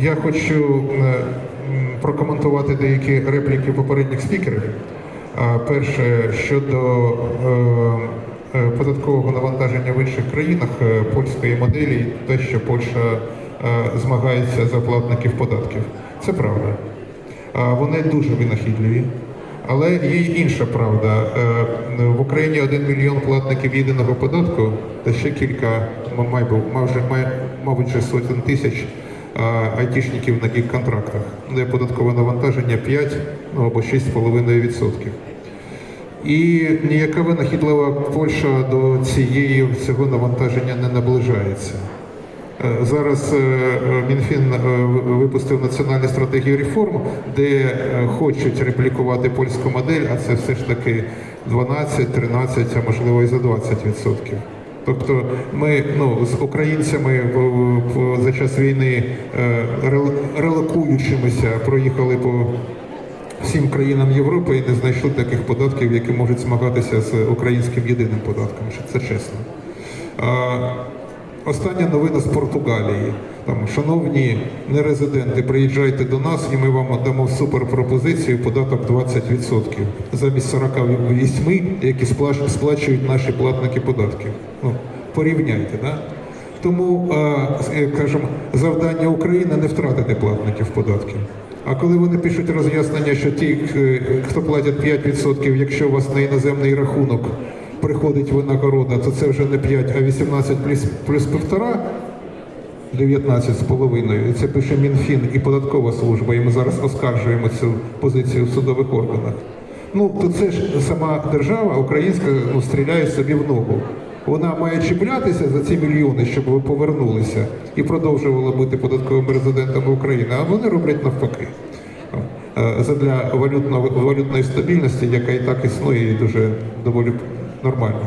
Я хочу е, прокоментувати деякі репліки попередніх спікерів. Перше, щодо е, е, податкового навантаження в інших країнах е, польської моделі, те, що Польща е, змагається за платників податків. Це правда. Вони дуже винахідливі. Але є й інша правда. Е, В Україні один мільйон платників єдиного податку та ще кілька, майже, май- мабуть, сотень тисяч айтішників на гік-контрактах, де податкове навантаження 5 ну, або 6,5%. І ніяка винахідлива Польща до цієї цього навантаження не наближається. Е, Зараз е, Мінфін е, випустив національну стратегію реформ, де хочуть реплікувати польську модель, а це все ж таки 12, 13, а можливо і за 20 відсотків. Тобто ми ну, з українцями за час війни е, релокуючимися проїхали по всім країнам Європи і не знайшли таких податків, які можуть змагатися з українським єдиним податком. Це чесно. Остання новина з Португалії. Там, шановні нерезиденти, приїжджайте до нас і ми вам дамо суперпропозицію податок 20% замість 48, які сплачують наші платники податків. Ну, порівняйте, да? Тому, е, кажемо, завдання України не втратити платників податків. А коли вони пишуть роз'яснення, що ті, е, хто платять 5%, якщо у вас на іноземний рахунок приходить винагорода, то це вже не 5, а 18 плюс, плюс півтора, 19 з половиною. Це пише Мінфін і податкова служба, і ми зараз оскаржуємо цю позицію в судових органах. Ну, то це ж сама держава українська ну, стріляє собі в ногу. Вона має чіплятися за ці мільйони, щоб ви повернулися і продовжували бути податковими резидентами України, а вони роблять навпаки. Е, Задля валютної стабільності, яка і так існує, і дуже доволі нормально.